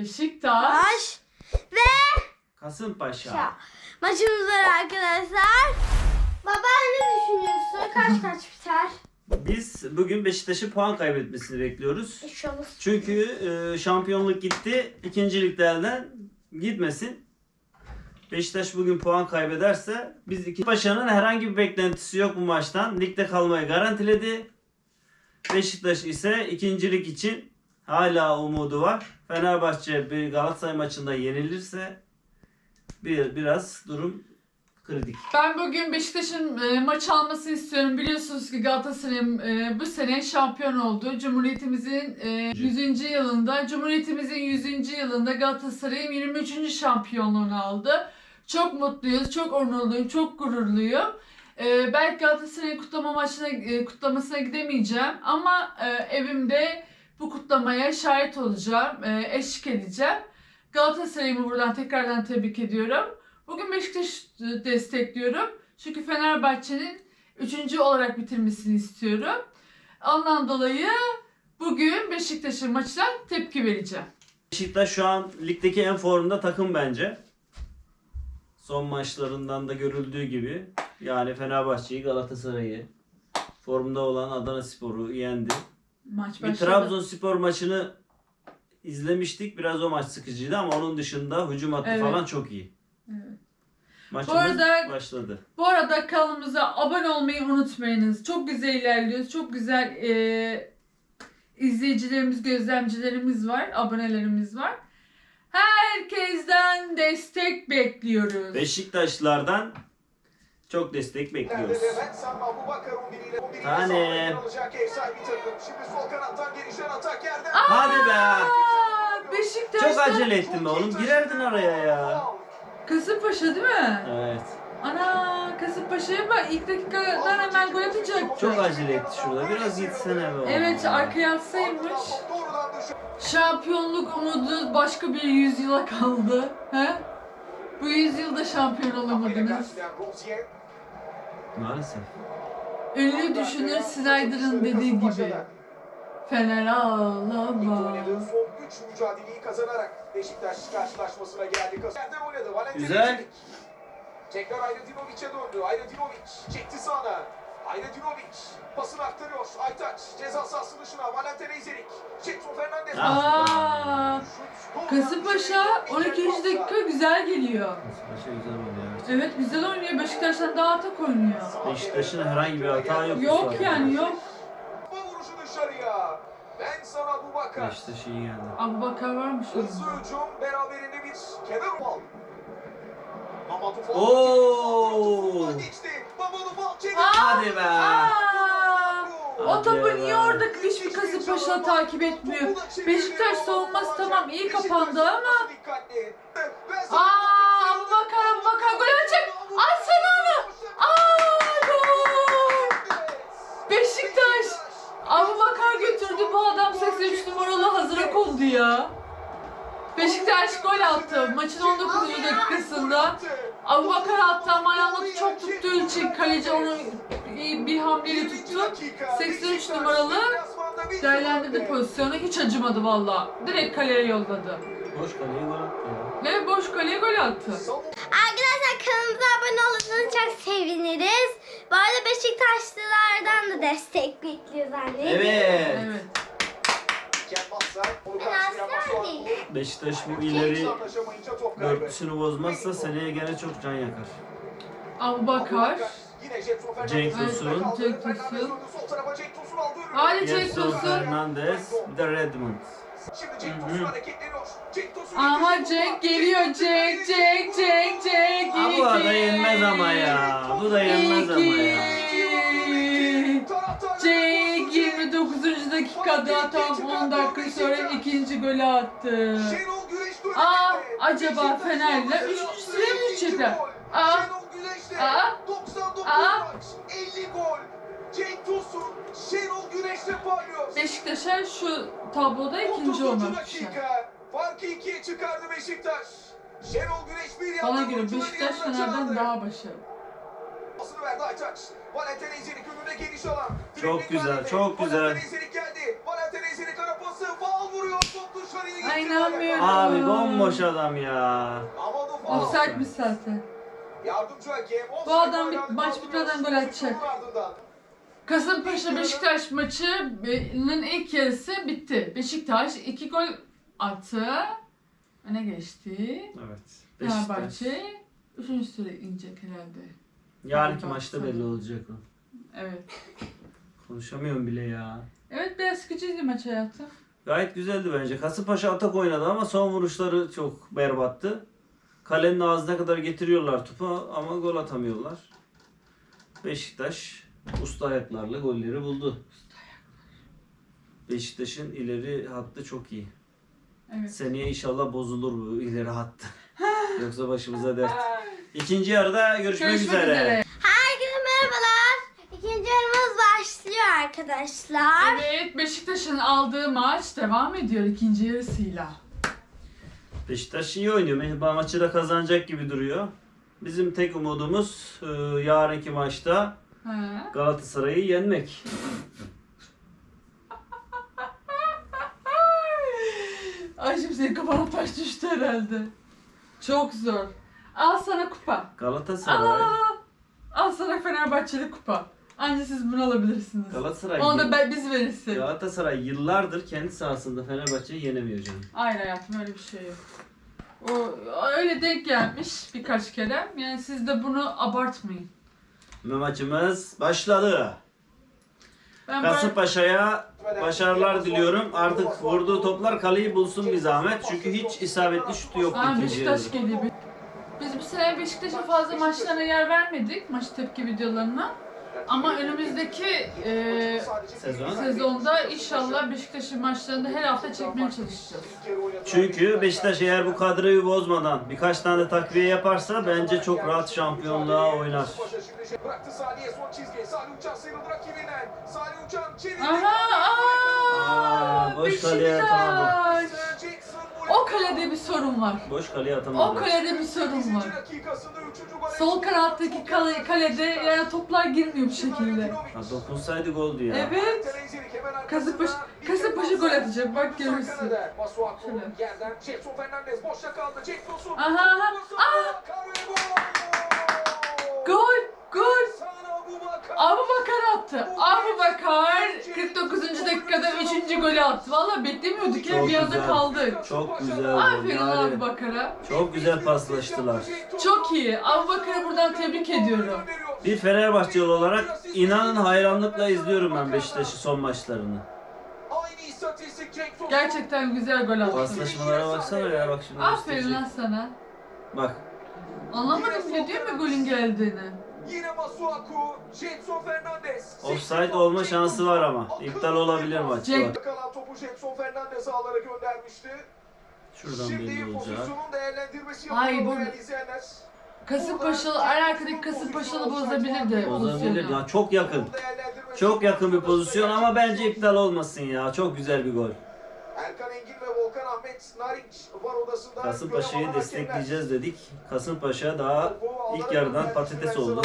Beşiktaş. Taş ve Kasımpaşa. Şa. Maçımız var arkadaşlar. Baba ne düşünüyorsun? Kaç kaç biter? Biz bugün Beşiktaş'ın puan kaybetmesini bekliyoruz. İnşallah. Çünkü e, şampiyonluk gitti. İkincilikte elden gitmesin. Beşiktaş bugün puan kaybederse biz iki Paşa'nın herhangi bir beklentisi yok bu maçtan. Ligde kalmayı garantiledi. Beşiktaş ise ikincilik için hala umudu var. Fenerbahçe bir Galatasaray maçında yenilirse bir biraz durum kritik. Ben bugün Beşiktaş'ın e, maç almasını istiyorum. Biliyorsunuz ki Galatasaray'ın e, bu sene şampiyon oldu. Cumhuriyetimizin e, 100. yılında, Cumhuriyetimizin 100. yılında Galatasaray'ın 23. şampiyonluğunu aldı. Çok mutluyuz, çok onurluyum, çok gururluyum. E, belki Galatasaray'ın kutlama maçına, e, kutlamasına gidemeyeceğim ama e, evimde bu kutlamaya şahit olacağım, e, eşlik edeceğim. Galatasaray'ımı buradan tekrardan tebrik ediyorum. Bugün Beşiktaş'ı destekliyorum. Çünkü Fenerbahçe'nin üçüncü olarak bitirmesini istiyorum. Ondan dolayı bugün Beşiktaş'ın maçına tepki vereceğim. Beşiktaş şu an ligdeki en formda takım bence. Son maçlarından da görüldüğü gibi. Yani Fenerbahçe'yi, Galatasaray'ı, formda olan Adana Spor'u yendi. Maç Bir başladı. Trabzonspor maçını izlemiştik. Biraz o maç sıkıcıydı ama onun dışında hücum hattı Evet. falan çok iyi. Evet. Maçımız Bu arada- başladı. Bu arada kanalımıza abone olmayı unutmayınız. Çok güzel ilerliyoruz. Çok güzel e, izleyicilerimiz, gözlemcilerimiz var, abonelerimiz var. Herkesten destek bekliyoruz. Beşiktaşlardan çok destek bekliyoruz. Tane. Hadi be. Beşiktaş'ta Çok acele ettin be oğlum. Girerdin oraya ya. Kasımpaşa değil mi? Evet. Ana Kasımpaşa'ya bak ilk dakikadan hemen gol atacak. Çok acele etti şurada. Biraz gitsene be oğlum. Evet arkaya atsaymış. Şampiyonluk umudu başka bir yüzyıla kaldı. He? Bu yüzyılda şampiyon olamadınız. Maalesef. Ünlü düşünür Snyder'ın dediği gibi. Fener ağlama. son 3 mücadeleyi kazanarak Beşiktaş karşılaşmasına geldi. Yerden oynadı. Valentin Güzel. Tekrar Aydadinovic'e döndü. Aydadinovic çekti sağına. Aydadinovic pasını aktarıyor. Aytaç ceza sahası dışına. Valentin Ecevit. Jetson Fernandez. Aa, Şut, gol Kasımpaşa attı. 12. dakika güzel geliyor. Beşiktaş'a güzel ya. Evet güzel oynuyor. Beşiktaş'tan daha atak oynuyor. Beşiktaş'ın herhangi bir hata yok. Yok yani yok. Bu vuruşu dışarıya. Ben sana bu bakar. Beşiktaş iyi geldi. Abu Bakar varmış Hızlı hücum beraberinde bir kenar Fall. Oo. Geçti. Hadi be. Aa, o topu niye orada hiçbir Kasımpaşa takip etmiyor? Beşiktaş savunması tamam iyi kapandı ama Aa, Abu Bakar, Abu Bakar gol atacak. Atsana onu. Aa, gol. Beşiktaş. Abu Bakar götürdü bu adam 83 numaralı hazıra kondu ya. Beşiktaş gol attı. Maçın 19. dakikasında. Abu Bakar attı ama ayağını çok tuttuğu için kaleci onu iyi bir hamleyle tuttu. 83 numaralı Değerlendirdi pozisyonu hiç acımadı valla. Direkt kaleye yolladı. Boş kaleye gol attı ya. Ve boş kaleye gol attı. Arkadaşlar kanalımıza abone olursanız çok seviniriz. Bu arada Beşiktaşlılardan da destek bekliyoruz anne. Evet. Evet. Beşiktaş bu ileri dörtlüsünü bozmazsa seneye gene çok can yakar. Abu Bakar. Cenk Tosun. Cenk Tosun. Hadi Cenk Tosun. Fernandez. Bir de Redmond. Aha Cenk geliyor Cenk Cenk Cenk Cenk. Ha, bu da yenmez ama ya. Bu da yenmez ama ya. Cenk 29. dakikada tam 10 dakika sonra ikinci golü attı. Aa, acaba Fener'le üçüncü sıraya mı düşecekler? Aa, Güneş'le aa, 99 aa. maç 50 gol. Cenk Tosun Şenol Güneş'le parlıyor. Beşiktaş'a şu tabloda ikinci 30. olmak düşer. dakika. Farkı ikiye çıkardı Beşiktaş. Şenol Güneş bir Bana yandan göre oyuncuların Beşiktaş yanına Fener'den çağırdı. daha başarılı. Pasını verdi Aytaç. Valentin Ezelik önünde geniş alan. Çok güzel, çok güzel. Valentin Ezelik geldi. Valentin Ezelik ara pası. Faul vuruyor. Top dışarıya gitti. Ay inanmıyorum. Abi bomboş adam ya. Aman o faul. Offside'miş zaten. Yardımcı hakem. Bu adam bir- maç bitmeden gol atacak. Kasımpaşa Beşiktaş maçının ilk yarısı bitti. Beşiktaş 2 gol attı. Öne geçti. Evet. Beşiktaş. Fenerbahçe 3. sıra inecek herhalde. Yarınki maçta belli olacak o. Evet. Konuşamıyorum bile ya. Evet biraz sıkıcıydı maç hayatı. Gayet güzeldi bence. Kasımpaşa atak oynadı ama son vuruşları çok berbattı. Kalenin ağzına kadar getiriyorlar topu ama gol atamıyorlar. Beşiktaş usta ayaklarla golleri buldu. Beşiktaş'ın ileri hattı çok iyi. Evet. Seneye inşallah bozulur bu ileri hattı. Yoksa başımıza dert. İkinci yarıda görüşmek, Görüşmek üzere. üzere. Herkese merhabalar. İkinci yarımız başlıyor arkadaşlar. Evet Beşiktaş'ın aldığı maç devam ediyor ikinci yarısıyla. Beşiktaş iyi oynuyor. Mehba maçı da kazanacak gibi duruyor. Bizim tek umudumuz e, yarınki maçta Ha. Galatasaray'ı yenmek. Ay şimdi senin kafana taş düştü herhalde. Çok zor. Al sana kupa. Al al Galatasaray. al. Al sana Fenerbahçeli kupa. Anca siz bunu alabilirsiniz. Galatasaray. Onu da ben, biz verirsin. Galatasaray yıllardır kendi sahasında Fenerbahçe'yi yenemiyor canım. Hayır hayatım öyle bir şey yok. O öyle denk gelmiş birkaç kere. Yani siz de bunu abartmayın. Ve maçımız başladı. Ben Kasımpaşa'ya başarılar diliyorum. Artık vurduğu toplar kaleyi bulsun bir zahmet. Çünkü hiç isabetli şutu yok Aa, ikinci yarıda. Beşiktaş geliyor. Biz bu sene Beşiktaş'a fazla maçlarına yer vermedik. Maç tepki videolarına. Ama önümüzdeki e, Sezon. sezonda inşallah Beşiktaş'ın maçlarında her hafta çekmeye çalışacağız. Çünkü Beşiktaş eğer bu kadroyu bozmadan birkaç tane takviye yaparsa bence çok rahat şampiyonluğa oynar. Aha! Aa, Aa, boş kaleye Beşiktaş! Sorun var. Boş kaleye O atamadı. kalede bir sorun var. Sol kanattaki kale, kalede yani toplar girmiyor bu şekilde. Ha, dokunsaydı goldü ya. Evet. Kasımpaşa, Kasımpaşa gol atacak bak görürsün. Şöyle. Aha, aha. Aa! Gol! Gol! Bakar. Abu Bakar attı. Abu Bakar 49. dakikada 3. golü attı. Valla beklemiyorduk ya Çok bir anda güzel. kaldık. Çok güzel. Aferin Yani Abu Bakar'a. çok güzel paslaştılar. Çok iyi. Abu Bakar'ı buradan tebrik ediyorum. Bir Fenerbahçeli olarak inanın hayranlıkla izliyorum ben Beşiktaş'ı son maçlarını. Gerçekten güzel gol attı. Paslaşmalara baksana ya bak şimdi. Aferin gösterecek. lan sana. Bak Anlamadım bile diyor mu golün geldiğini? Masuaku, Jetson Fernandez. offside olma şansı var ama. İptal olabilir maç. Bak, Kalan topu Jetson Fernandez ağlara göndermişti. Şuradan belli olacak. Ay, bu-. Kasımpaşalı, arkadaki Kasımpaşalı bozabilir de Bozabilir. Ya çok yakın. Çok yakın bir pozisyon ama bence iptal olmasın ya. Çok güzel bir gol. Erkan Engin ve Volkan Ahmet Narinç var odasında. Kasımpaşa'yı destekleyeceğiz dedik. Kasımpaşa daha ilk yarıdan patates oldu.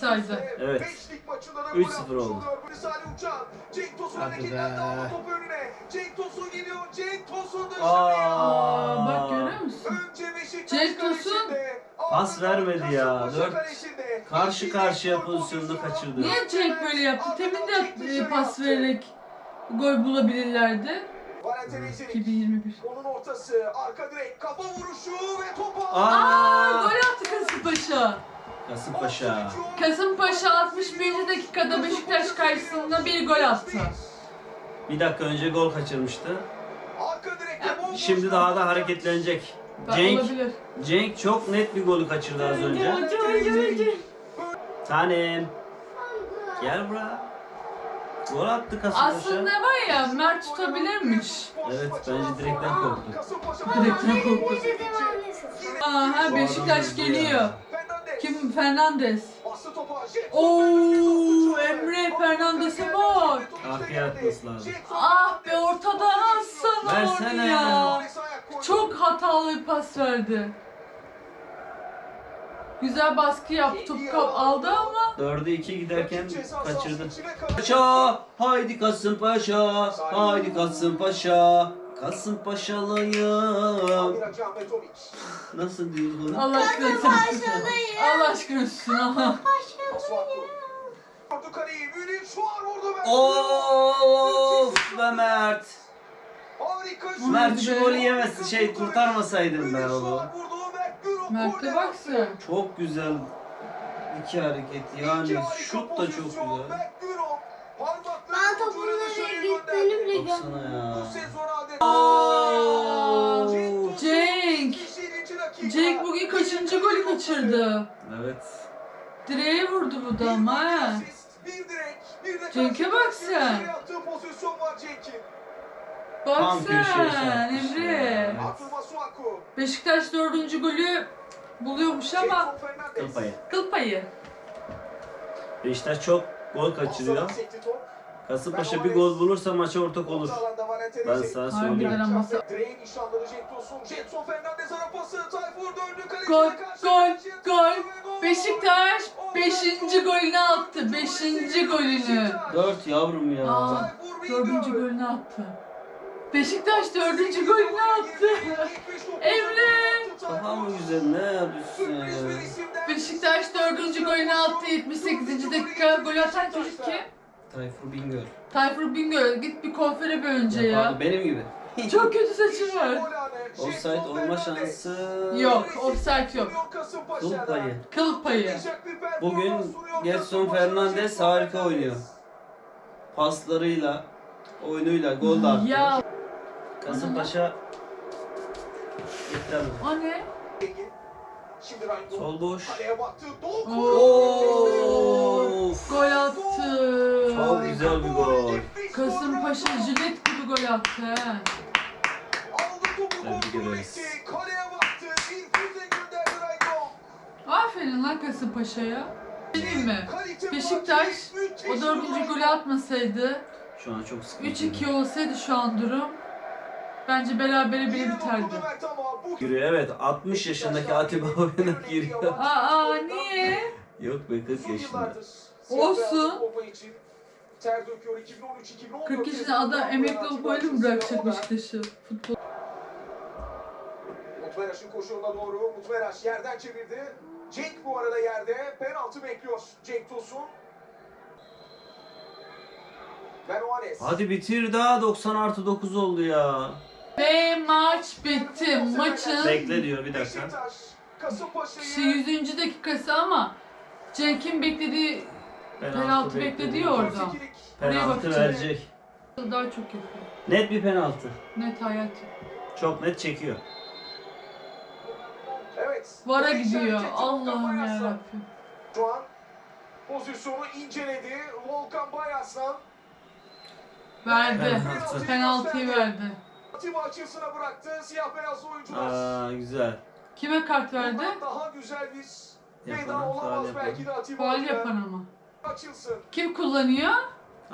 Saydı. üste Evet. beşlik maçında da 3-0 gol atmış oldu. Cenk Tosun topu önüne. Cenk Tosun gidiyor. Cenk Tosun dışarıya. Aa, bak görüyor musun? Önce Beşiktaş Cenk Tosun pas vermedi ya. Kasımpaşa Dört kalesinde. karşı İkinci karşıya pozisyonunu pozisyonu. kaçırdı. Niye Cenk böyle yaptı? Temin de pas vererek gol bulabilirlerdi. Valentin Ezirik. 2021. Onun ortası, arka direk, kafa vuruşu ve topa. Aa, Aa! gol attı Kasımpaşa. Kasımpaşa. Kasımpaşa 61. dakikada Beşiktaş karşısında bir gol attı. Bir dakika önce gol kaçırmıştı. Arka direkte bomboş Şimdi daha da hareketlenecek. Bak, Cenk, Olabilir. Cenk çok net bir golü kaçırdı az önce. Tanem. Gel buraya. Gol attı Kasımpaşa. Aslında var ya Mert tutabilirmiş. Evet, bence direkten korktu. Direkten korktu. Aha Beşiktaş geliyor. Kim? Jet Oo, Fernandez. Emre Fernandez'e bak. Arkaya atması lazım. Ah be ortadan alsana onu Versene. ya. Çok hatalı bir pas verdi. Güzel baskı yaptı. Topu kap aldı ama 4'e 2 giderken kaçırdı. Paşa, haydi Kasımpaşa, haydi Kasımpaşa, Kasımpaşalıyım. Nasıl diyor bunu? Allah aşkına sen Allah aşkına vurdu. Mert. Of be Mert. Mert şu golü yemesi şey kurtarmasaydın be Münih Mert'e golde bak yaptı. sen. Çok güzel iki hareket yani şut da çok güzel. Ben topun nereye gittiğini bile görmedim. Cenk. Cenk. 77. dakika. Cenk bugün kaçıncı golü kaçırdı? Evet. Direğe vurdu bu da ama Cenk'e bak sen. Cenk'in. Tam köşeye çarpmış Emre. ya. Beşiktaş dördüncü golü buluyormuş ama Jadon Fernandez. Kıl payı. kıl payı. Beşiktaş çok gol kaçırıyor. Kasımpaşa bir gol bulursa maça ortak olur. Ben sana Harbiden söyleyeyim. ama Gol, karşı gol, gol. Beşiktaş beşinci gol. golünü attı. Beşinci golü golünü. Dört yavrum ya. Aa. Dördüncü golünü attı. Beşiktaş dördüncü golünü attı. Emre. Kafam mı güzel ne yapıyorsun ya? Beşiktaş dördüncü golünü attı 78. dakika. Gol atan çocuk kim? Tayfur Bingöl. Tayfur Bingöl. Git bir konfere bir önce ya. Benim gibi. Çok kötü saçı var. Offside olma şansı Yok, offside yok. Kıl payı. Kıl payı. Bugün Gerson Fernandez harika oynuyor. Paslarıyla, oyunuyla gol de attı. Ya Kasımpaşa iptal. o ne? Sol boş. Kaleye baktı. Doku. Of. Gol attı. Çok güzel bir gol. Kasımpaşa jilet gibi gol attı he. Aldı topu Tebrik ederiz. etti. Kaleye baktı. Bir füze gönderdi Rangel. Aferin lan Kasımpaşa'ya. Değil mi? Beşiktaş o dördüncü gol. golü atmasaydı Şu an çok sıkıntı. 3-2 olsaydı şu an durum bence berabere bile biterdi. Giriyor evet 60 yaşındaki Atiba oyuna giriyor. Aa niye? Yok be 40 Uzun yaşında. Olsun. siyah beyaz futbol için ter döküyor 2013-2014 40 yaşında adam emekli olup öyle mi bırakacak Beşiktaş'ı? Futbol. Mutmeraş'ın koşuğuna doğru Mutmeraş yerden çevirdi. Cenk bu arada yerde penaltı bekliyor. Cenk Tosun. Benoanes. Hadi bitir daha 90 artı 9 oldu ya. Ve maç bitti. Maçın Bekle diyor bir dakika. Beşiktaş, Kasımpaşa'yı işte 100. dakikası ama Cenk'in beklediği penaltı bekledi ya orada. 4-2'lik. Oraya Penaltı bakacağım. verecek. Daha çok yapıyor. Net bir penaltı. Net hayat. Çok net çekiyor. Evet. Vara gidiyor. Cenk Allah'ım yarabbim. Şu an pozisyonu inceledi. Volkan Bayaslan. Verdi. Penaltı. Penaltıyı verdi. Atiba açısına bıraktı. Siyah beyaz oyuncular. Aa güzel. Kime kart verdi? Bundan daha güzel bir Yapalım, olamaz belki de Atiba. Faal adına. yapan ama. Açılsın. Kim kullanıyor?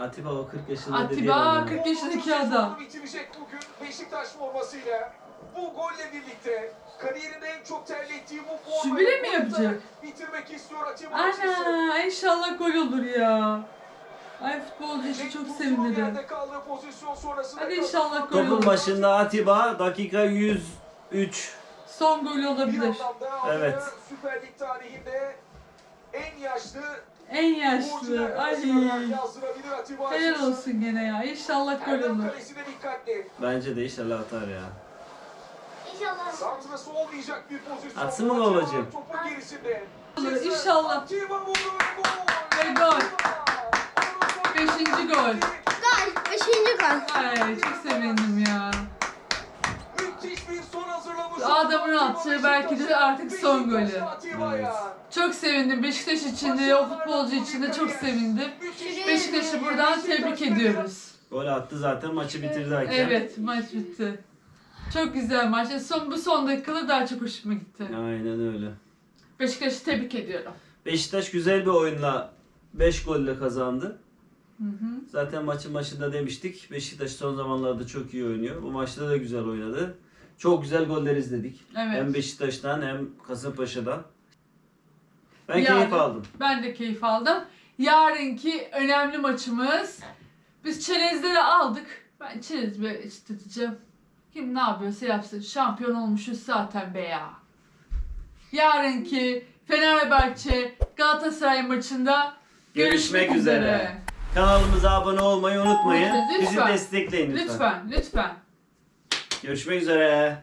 Atiba o 40 yaşında dedi Atiba ya. 40 yaşındaki adam. bitirecek bugün Beşiktaş formasıyla. Bu golle birlikte kariyerinde en çok terlettiği bu formayı Sübile mi yapacak? Bitirmek istiyor Atiba açılsın. Ana inşallah gol olur ya. Ay futbolcu için çok sevinirim. Hadi inşallah gol Topun olur. başında Atiba dakika 103. Son gol Bir olabilir. Evet. Süper Lig tarihinde en yaşlı En yaşlı. Ay. yazdırabilir Atiba Helal olsun gene ya. İnşallah gol Erdem olur. kalesine dikkatli. Bence de inşallah atar ya. İnşallah. Santrası olmayacak bir pozisyon. Atsın mı babacığım? Topun gerisinde. Olur, inşallah. Atiba vurdu ve gol. Ve gol. Atiba. Beşinci gol. Gol. Beşinci gol. Ay çok sevindim ya. Adamın attığı belki de artık son golü. Evet. Çok sevindim. Beşiktaş için de o futbolcu için de çok sevindim. Beşiktaş'ı buradan tebrik ediyoruz. Gol attı zaten maçı bitirdi hakem. Evet maç bitti. Çok güzel maç. Son, bu son dakikalar daha çok hoşuma gitti. Aynen öyle. Beşiktaş'ı tebrik ediyorum. Beşiktaş güzel bir oyunla 5 golle kazandı. Hı hı. Zaten maçın başında demiştik. Beşiktaş son zamanlarda çok iyi oynuyor. Bu maçta da güzel oynadı. Çok güzel goller izledik. Hem Evet. Beşiktaş'tan hem Kasımpaşa'dan. Ben Yani- keyif aldım. Ben de keyif aldım. Yarınki önemli maçımız. Biz çerezleri aldık. Ben çerez ve tutacağım. Kim ne yapıyorsa yapsın. Şampiyon olmuşuz zaten be ya. Yarınki Fenerbahçe Galatasaray maçında Görüşmek üzere. Kanalımıza abone olmayı unutmayın. Lütfen. Bizi destekleyin lütfen. Lütfen, lütfen. Görüşmek üzere.